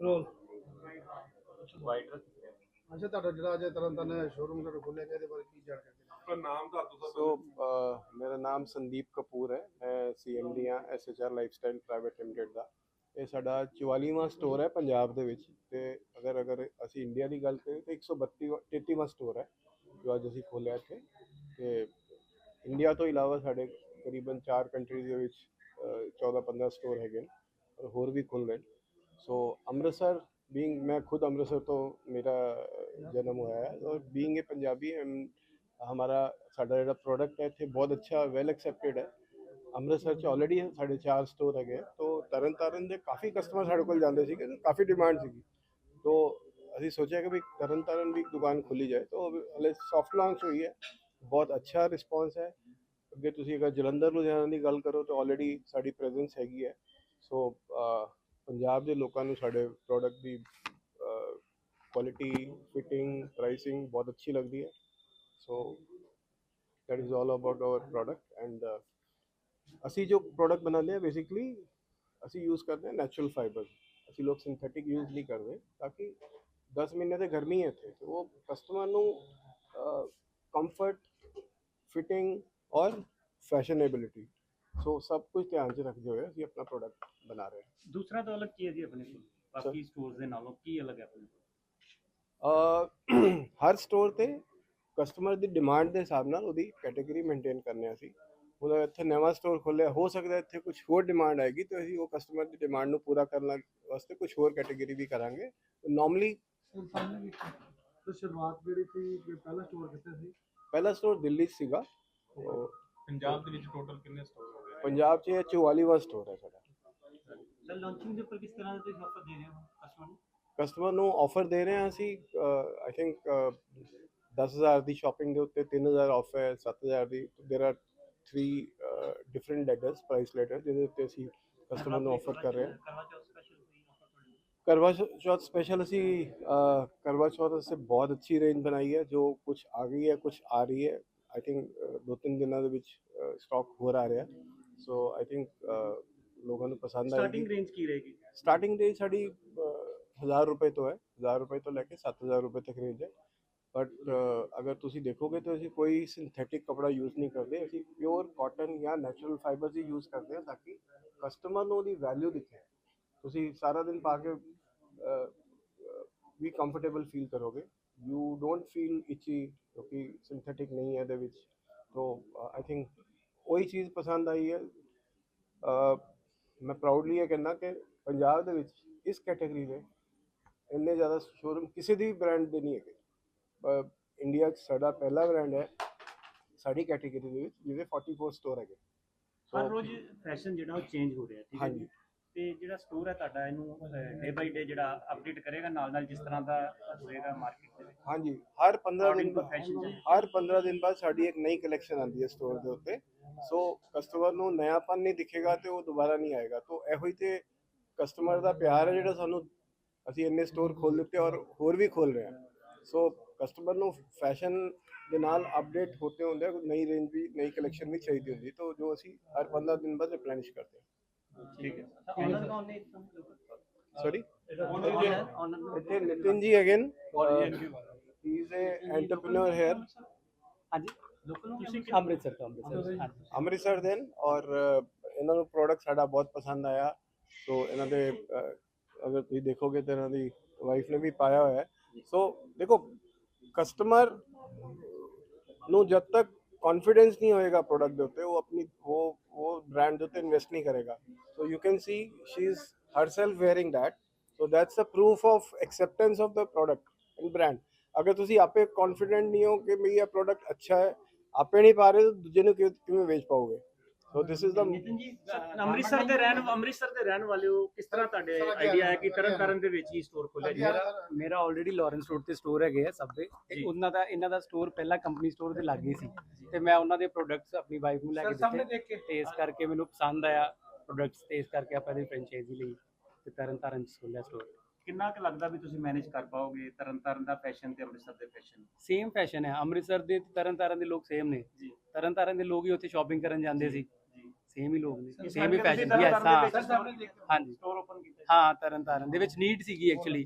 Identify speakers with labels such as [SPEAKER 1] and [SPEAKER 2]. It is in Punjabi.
[SPEAKER 1] ਰੋਲ
[SPEAKER 2] ਵਾਈਟ ਰੱਖਿਆ
[SPEAKER 1] ਅੱਛਾ ਤੁਹਾਡਾ ਜਿਹੜਾ ਅਜੇ ਤਰ੍ਹਾਂ ਤਰ੍ਹਾਂ ਸ਼ੋਰੂਮ ਤੁਹਾਡਾ ਖੁੱਲਿਆ ਗਿਆ ਇਹਦੇ ਬਾਰੇ ਕੀ ਜਾਣਕਾਰੀ
[SPEAKER 3] ਆਪਣਾ ਨਾਮ ਦੱਸ ਦਿਓ
[SPEAKER 4] ਸੋ ਮੇਰਾ ਨਾਮ ਸੰਦੀਪ ਕਪੂਰ ਹੈ। ਮੈਂ ਸੀਐਮਡੀ ਆ ਐਸਐਚਆਰ ਲਾਈਫਸਟਾਈਲ ਪ੍ਰਾਈਵੇਟ ਲਿਮਟਿਡ ਦਾ। ਇਹ ਸਾਡਾ 44ਵਾਂ ਸਟੋਰ ਹੈ ਪੰਜਾਬ ਦੇ ਵਿੱਚ। ਤੇ ਅਗਰ ਅਗਰ ਅਸੀਂ ਇੰਡੀਆ ਦੀ ਗੱਲ ਕਰੀਏ ਤਾਂ 132 33ਵਾਂ ਸਟੋਰ ਹੈ ਜੋ ਅੱਜ ਅਸੀਂ ਖੋਲ੍ਹਿਆ ਇੱਥੇ। ਤੇ ਇੰਡੀਆ ਤੋਂ ਇਲਾਵਾ ਸਾਡੇ ਕਰੀਬਨ 4 ਕੰਟਰੀਜ਼ ਦੇ ਵਿੱਚ 14-15 ਸਟੋਰ ਹੈਗੇ ਨੇ ਔਰ ਹੋਰ ਵੀ ਖੁੱਲ ਰਹੇ ਨੇ ਸੋ ਅੰਮ੍ਰਿਤਸਰ ਬੀਇੰਗ ਮੈਂ ਖੁਦ ਅੰਮ੍ਰਿਤਸਰ ਤੋਂ ਮੇਰਾ ਅਹ, ਜਨਮ ਹੋਇਆ ਹੈ ਔਰ ਬੀਇੰਗ ए ਪੰਜਾਬੀ I'm ਹਮਾਰਾ ਸਾਡਾ ਜਿਹੜਾ ਪ੍ਰੋਡਕਟ ਹੈ ਇੱਥੇ ਬਹੁਤ ਅੱਛਾ ਵੈਲ ਐਕਸੈਪਟਡ ਹੈ ਅੰਮ੍ਰਿਤਸਰ ਚ ਆਲਰੇਡੀ ਸਾਡੇ ਚਾਰ ਸਟੋਰ ਹੈਗੇ ਹੈ। ਤੋਂ ਤਰਨ ਤਾਰਨ ਦੇ ਕਾਫੀ ਕਸਟਮਰ ਸਾਡੇ ਕੋਲ ਜਾਂਦੇ ਸੀਗੇ ਤੇ ਕਾਫੀ ਡਿਮਾਂਡ ਸੀਗੀ ਤੋਂ ਅਸੀਂ ਸੋਚਿਆ ਕਿ ਵੀ ਤਰਨ ਤਾਰਨ ਵੀ ਇੱਕ ਦੁਕਾਨ ਖੋਲੀ ਜਾਏ ਤੋਂ ਹਲੇ ਸੌਫਟ ਲਾਂਚ ਹੋਈ ਹੈ ਬਹੁਤ ਅੱਛਾ ਰਿਸਪੌਂਸ ਹੈ ਅੱਗੇ ਤੁਸੀਂ ਅਗਰ ਜਲੰਧਰ ਲੁਧਿਆਣਾ ਦੀ ਗੱਲ ਕਰੋ ਤਾਂ ਆਲਰੇਡੀ ਸਾਡੀ ਪ੍ਰੈਜ਼ੈਂਸ ਹੈਗੀ ਹੈ ਸੋ ਅਹ, ਪੰਜਾਬ ਦੇ ਲੋਕਾਂ ਨੂੰ ਸਾਡੇ ਪ੍ਰੋਡਕਟ ਦੀ ਕੁਆਲਿਟੀ ਫਿਟਿੰਗ ਪ੍ਰਾਈਸਿੰਗ ਬਹੁਤ ਅੱਛੀ ਲੱਗਦੀ ਹੈ। So that is all about our product and ਅਸੀਂ ਜੋ ਪ੍ਰੋਡਕਟ ਬਣਾਉਂਦੇ ਹਾਂ ਬੇਸਿਕਲੀ ਅਸੀਂ ਯੂਜ਼ ਕਰਦੇ ਹਾਂ ਨੈਚੁਰਲ ਫਾਈਬਰ ਅਸੀਂ ਲੋਕ ਸਿੰਥੈਟਿਕ ਯੂਜ਼ ਨਹੀਂ ਕਰਦੇ ਤਾਂ ਕਿ 10 ਮਹੀਨੇ ਤੇ ਗਰਮੀ ਹੈ ਇੱਥੇ, ਤੇ ਉਹ ਕਸਟਮਰ ਨੂੰ ਕੰਫਰਟ ਫਿਟਿੰਗ ਔਰ ਫੈਸ਼ਨੇਬਿਲਿਟੀ ਸੋ ਸਭ ਕੁਝ ਧਿਆਨ 'ਚ ਰੱਖਦੇ ਹੋਏ ਅਸੀਂ ਆਪਣਾ ਪ੍ਰੋਡਕਟ ਬਣਾ ਰਹੇ ਹਾਂ।
[SPEAKER 2] ਦੂਸਰਾ ਤਾਂ ਅਲੱਗ ਕੀ ਹੈ ਜੀ ਆਪਣੇ ਕੋਲ ਬਾਕੀ ਸਟੋਰਸ ਦੇ ਨਾਲੋਂ ਕੀ ਅਲੱਗ ਹੈ ਆਪਣੇ ਕੋਲ?
[SPEAKER 4] ਅਹ ਹਰ ਸਟੋਰ ਤੇ ਕਸਟਮਰ ਦੀ ਡਿਮਾਂਡ ਦੇ ਹਿਸਾਬ ਨਾਲ ਉਹਦੀ ਕੈਟਾਗਰੀ ਮੇਨਟੇਨ ਕਰਨੇ ਆ ਅਸੀਂ। ਹੁਣ ਇੱਥੇ ਨਵਾਂ ਸਟੋਰ ਖੋਲ੍ਹਿਆ ਹੋ ਸਕਦਾ ਇੱਥੇ ਕੁਝ ਹੋਰ ਡਿਮਾਂਡ ਆਏਗੀ ਤਾਂ ਅਸੀਂ ਉਹ ਕਸਟਮਰ ਦੀ ਡਿਮਾਂਡ ਨੂੰ ਪੂਰਾ ਕਰਨ ਵਾਸਤੇ ਕੁਝ ਹੋਰ ਕੈਟਾਗਰੀ ਵੀ ਕਰਾਂਗੇ। ਨਾਰਮਲੀ
[SPEAKER 1] ਸਾਹਮਣੇ ਵਿੱਚ ਤਾਂ ਸ਼ੁਰੂਆਤ ਜਿਹੜੀ ਸੀ ਕਿ ਪਹਿਲਾ ਸਟੋਰ ਕਿੱਥੇ ਸੀ?
[SPEAKER 4] ਪਹਿਲਾ ਸਟੋਰ ਦਿੱਲੀ 'ਚ ਸੀਗਾ। ਉਹ
[SPEAKER 3] ਪੰਜਾਬ ਦੇ ਵਿੱਚ ਟੋਟਲ ਕਿੰਨੇ ਸਟੋਰ
[SPEAKER 4] ਪੰਜਾਬ 'ਚ ਇਹ 44ਵਾਂ ਸਟੋਰ ਹੈ ਸਾਡਾ।
[SPEAKER 2] ਸਰ ਲਾਂਚਿੰਗ ਦੇ ਉੱਪਰ ਕਿਸ ਤਰ੍ਹਾਂ ਦਾ ਤੁਸੀਂ ਆਫਰ ਦੇ ਰਹੇ ਹੋ ਕਸਟਮਰ ਨੂੰ?
[SPEAKER 4] ਕਸਟਮਰ ਨੂੰ ਆਫਰ ਦੇ ਰਹੇ ਹਾਂ ਅਸੀਂ ਆਈ ਥਿੰਕ 10000 ਦੀ ਸ਼ਾਪਿੰਗ ਦੇ ਉੱਤੇ 3000 ਆਫ ਹੈ 7000 ਦੀ। There are 3 different letters price letter ਜਿਹਦੇ ਉੱਤੇ ਅਸੀਂ ਕਸਟਮਰ ਨੂੰ ਆਫਰ ਕਰ ਰਹੇ ਹਾਂ।
[SPEAKER 2] ਕਰਵਾ ਚੌਥ ਸਪੈਸ਼ਲ ਕੋਈ ਆਫਰ ਤੁਹਾਡੇ
[SPEAKER 4] ਕਰਵਾ ਚੌ- ਚੌਥ ਸਪੈਸ਼ਲ ਅਸੀਂ ਅਹ, ਕਰਵਾ ਚੌਥ ਵਾਸਤੇ ਬਹੁਤ ਅੱਛੀ ਰੇਂਜ ਬਣਾਈ ਹੈ ਜੋ ਕੁਝ ਆ ਗਈ ਹੈ ਕੁਝ ਆ ਰਹੀ ਹੈ। ਆਈ ਥਿੰਕ ਦੋ ਦੇ ਸੋ ਆਈ ਥਿੰਕ ਲੋਕਾਂ ਨੂੰ ਪਸੰਦ
[SPEAKER 2] ਸਟਾਰਟਿੰਗ
[SPEAKER 4] ਆਏਗੀ
[SPEAKER 2] ਰੇਂਜ ਕੀ ਰਹੇਗੀ
[SPEAKER 4] ਸਟਾਰਟਿੰਗ ਦੇ ਸਾਡੀ 1000 ਰੁਪਏ ਤੋਂ ਹੈ 1000 ਰੁਪਏ ਤੋਂ ਲੈ ਕੇ 7000 ਰੁਪਏ ਤੱਕ ਰੇਂਜ ਹੈ ਬਟ ਅਗਰ ਤੁਸੀਂ ਦੇਖੋਗੇ ਤਾਂ ਅਸੀਂ ਕੋਈ ਸਿੰਥੈਟਿਕ ਕਪੜਾ ਯੂਜ਼ ਨਹੀਂ ਕਰਦੇ ਅਸੀਂ ਪਿਓਰ ਕਾਟਨ ਜਾਂ ਨੈਚੁਰਲ ਫਾਈਬਰਸ ਹੀ ਯੂਜ਼ ਕਰਦੇ ਹਾਂ ਤਾਂ ਕਿ ਕਸਟਮਰ ਨੂੰ ਉਹਦੀ ਵੈਲਿਊ ਦਿਖੇ ਤੁਸੀਂ ਸਾਰਾ ਦਿਨ ਪਾ ਕੇ ਵੀ ਕੰਫਰਟੇਬਲ ਫੀਲ ਕਰੋਗੇ ਯੂ ਡੋਂਟ ਫੀਲ ਇਚੀ ਕਿਉਂਕਿ ਸਿੰਥੈਟਿਕ ਨਹੀਂ ਹੈ ਇਹਦੇ ਵਿੱਚ ਤੋਂ ਆਈ ਥਿੰਕ ਉਹੀ ਚੀਜ਼ ਪਸੰਦ ਆਈ ਹੈ। ਮੈਂ ਪ੍ਰਾਊਡਲੀ ਇਹ ਕਹਿੰਦਾ ਕਿ ਪੰਜਾਬ ਦੇ ਵਿੱਚ ਇਸ ਕੈਟਾਗਰੀ ਦੇ ਇੰਨੇ ਜ਼ਿਆਦਾ ਸ਼ੋਰੂਮ ਕਿਸੇ ਦੀ ਬ੍ਰਾਂਡ ਦੇ ਨਹੀਂ ਹੈਗੇ। ਇੰਡੀਆ 'ਚ ਸਾਡਾ ਪਹਿਲਾ ਬ੍ਰਾਂਡ ਹੈ ਸਾਡੀ ਕੈਟਾਗਰੀ ਦੇ ਵਿੱਚ ਜਿਹਦੇ 44 ਸਟੋਰ ਹੈਗੇ।
[SPEAKER 2] ਹਰ ਰੋਜ਼ ਫੈਸ਼ਨ ਜਿਹੜਾ ਉਹ ਚੇਂਜ ਹੋ ਰਿਹਾ ਠੀਕ ਹੈ
[SPEAKER 4] ਹਾਂਜੀ।
[SPEAKER 2] ਤੇ ਜਿਹੜਾ ਸਟੋਰ ਹੈ ਤੁਹਾਡਾ ਇਹਨੂੰ ਡੇ ਬਾਈ ਡੇ ਜਿਹੜਾ ਅਪਡੇਟ ਕਰੇਗਾ ਨਾਲ ਨਾਲ ਜਿਸ ਤਰ੍ਹਾਂ ਦਾ ਹੋਏਗਾ ਮਾਰਕੀਟ ਦੇ ਵਿੱਚ?
[SPEAKER 4] ਹਾਂਜੀ ਹਰ 15 ਦਿਨ ਬਾਅਦ. ਹਰ 15 ਦਿਨ ਬਾਅਦ ਸਾਡੀ ਇੱਕ ਨਈ ਕਲੈਕਸ਼ਨ ਆਉਂਦੀ ਹੈ ਸਟੋਰ ਦੇ ਉੱਤੇ। ਸੋ ਕਸਟਮਰ ਨੂੰ ਨයාਪਨ ਨਹੀਂ ਦਿਖੇਗਾ ਤੇ ਉਹ ਦੁਬਾਰਾ ਨਹੀਂ ਆਏਗਾ। ਤੋਂ ਇਹੋ ਹੀ ਤੇ ਕਸਟਮਰ ਦਾ ਪਿਆਰ ਹੈ ਜਿਹੜਾ ਸਾਨੂੰ ਅਸੀਂ ਇੰਨੇ ਸਟੋਰ ਖੋਲ ਦਿੱਤੇ ਔਰ ਹੋਰ ਵੀ ਖੋਲ ਰਹੇ ਹਾਂ। ਸੋ ਕਸਟਮਰ ਨੂੰ ਫੈਸ਼ਨ ਦੇ ਨਾਲ ਅਪਡੇਟ ਹੋਤੇ ਹੁੰਦੇ ਕੋਈ ਨਈ ਰੇਂਜ ਵੀ ਨਈ ਕਲੈਕਸ਼ਨ ਵੀ ਚਾਹੀਦੀ ਹੁੰਦੀ। ਤਾਂ ਜੋ ਅਸੀਂ ਹਰ 15 ਦਿਨ ਬਾਅਦ ਰਿਪਲੈਨਿਸ਼ ਕਰਦੇ ਹਾਂ।
[SPEAKER 2] ਠੀਕ ਹੈ। ਆਨਰ ਕੌਣ ਨੇ
[SPEAKER 4] ਸੌਰੀ ਇੱਥੇ Nitin ji again he is a entrepreneur here
[SPEAKER 2] ਹਾਂਜੀ। ਤੁਸੀਂ
[SPEAKER 5] ਅੰਮ੍ਰਿਤਸਰ ਤੋਂ ਅੰਮ੍ਰਿਤਸਰ
[SPEAKER 4] ਅੰਮ੍ਰਿਤਸਰ ਦੇ ਔਰ ਇਹਨਾਂ ਨੂੰ ਪ੍ਰੋਡਕਟ ਸਾਡਾ ਬਹੁਤ ਪਸੰਦ ਆਇਆ। ਸੋ ਇਹਨਾਂ ਦੇ ਅਗਰ ਤੁਸੀਂ ਦੇਖੋਗੇ ਤਾਂ ਇਹਨਾਂ ਦੀ ਵਾਈਫ ਨੇ ਵੀ ਪਾਇਆ ਹੋਇਆ ਹੈ। ਸੋ ਦੇਖੋ ਕਸਟਮਰ ਨੂੰ ਜਦ ਤੱਕ ਕੌਨਫੀਡੈਂਸ ਨਹੀਂ ਹੋਏਗਾ ਪ੍ਰੋਡਕਟ ਦੇ ਉੱਤੇ ਉਹ ਆਪਣੀ ਉਹ ਉਹ ਬ੍ਰਾਂਡ ਦੇ ਉੱਤੇ ਇਨਵੈਸਟ ਨਹੀਂ ਕਰੇਗਾ so you can see she is herself wearing that so that's a proof of acceptance of the product and brand ਅਗਰ ਤੁਸੀਂ ਆਪੇ ਕੌਨਫੀਡੈਂਟ ਨਹੀਂ ਹੋ ਕਿ ਵੀ ਇਹ ਪ੍ਰੋਡਕਟ ਅੱਛਾ ਹੈ ਆਪੇ ਨਹੀਂ ਪਾ ਰਹੇ ਤਾਂ ਦੂਜੇ ਨੂੰ ਕਿਵੇਂ ਕਿਵੇਂ ਵੇਚ ਪਾਓਗੇ ਸੋ ਦਿਸ ਇਜ਼ ਦਾ
[SPEAKER 2] ਨਿਤਿਨ ਜੀ ਅੰਮ੍ਰਿਤਸਰ ਦੇ ਰਹਿਣ ਅੰਮ੍ਰਿਤਸਰ ਦੇ ਰਹਿਣ ਵਾਲੇ ਹੋ ਕਿਸ ਤਰ੍ਹਾਂ ਤੁਹਾਡੇ ਆਈਡੀਆ ਹੈ ਕਿ ਤਰਨ ਤਾਰਨ ਦੇ ਵਿੱਚ ਹੀ ਸਟੋਰ ਖੋਲਿਆ ਜੀ
[SPEAKER 5] ਮੇਰਾ ਮੇਰਾ ਆਲਰੇਡੀ ਲਾਰੈਂਸ ਰੋਡ ਤੇ ਸਟੋਰ ਹੈਗੇ ਆ ਸਭ ਦੇ। ਉਹਨਾਂ ਦਾ ਇਹਨਾਂ ਦਾ ਸਟੋਰ ਪਹਿਲਾਂ ਕੰਪਨੀ ਸਟੋਰ ਦੇ ਲਾਗੇ ਸੀ। ਤੇ ਮੈਂ ਉਹਨਾਂ ਦੇ ਪ੍ਰੋਡਕਟਸ ਆਪਣੀ ਵਾਈਫ ਨੂੰ ਲੈ ਕੇ ਦਿੱਤੇ। ਤੇ ਇਸ ਕਰਕੇ ਮੈਨੂੰ ਪਸੰਦ ਆਇਆ ਪ੍ਰੋਡਕਟਸ ਤੇ ਇਸ ਕਰਕੇ ਆਪਾਂ ਇਹਦੀ ਫਰੈਂਚਾਈਜ਼ੀ ਲਈ ਤੇ ਤਰਨ ਤਾਰਨ ਚ ਖੋਲਿਆ ਸਟੋਰ
[SPEAKER 2] ਕਿੰਨਾ ਕੁ ਲੱਗਦਾ ਵੀ ਤੁਸੀਂ ਮੈਨੇਜ ਕਰ ਪਾਓਗੇ ਤਰਨ ਤਾਰਨ ਦਾ ਫੈਸ਼ਨ ਤੇ ਅੰਮ੍ਰਿਤਸਰ ਦੇ ਫੈਸ਼ਨ
[SPEAKER 5] ਸੇਮ ਫੈਸ਼ਨ ਹੈ। ਅੰਮ੍ਰਿਤਸਰ ਦੇ ਤੇ ਤਰਨ ਤਾਰਨ ਦੇ ਲੋਕ ਸੇਮ ਨੇ।
[SPEAKER 2] ਜੀ।
[SPEAKER 5] ਤਰਨ ਤਾਰਨ ਦੇ ਲੋਕ ਹੀ ਉੱਥੇ ਸ਼ਾਪਿੰਗ ਕਰਨ ਜਾਂਦੇ ਸੀ। ਸੇਮ ਹੀ ਲੋਕ ਨੇ ਸੇਮ ਹੀ ਫੈਸ਼ਨ ਵੀ ਐਸਾ। ਹਾਂਜੀ।
[SPEAKER 2] ਸਟੋਰ ਓਪਨ ਕੀਤਾ।
[SPEAKER 5] ਹਾਂ ਤਰਨ ਤਾਰਨ ਦੇ ਵਿੱਚ ਨੀਡ ਸੀਗੀ ਐਕਚੁਅਲੀ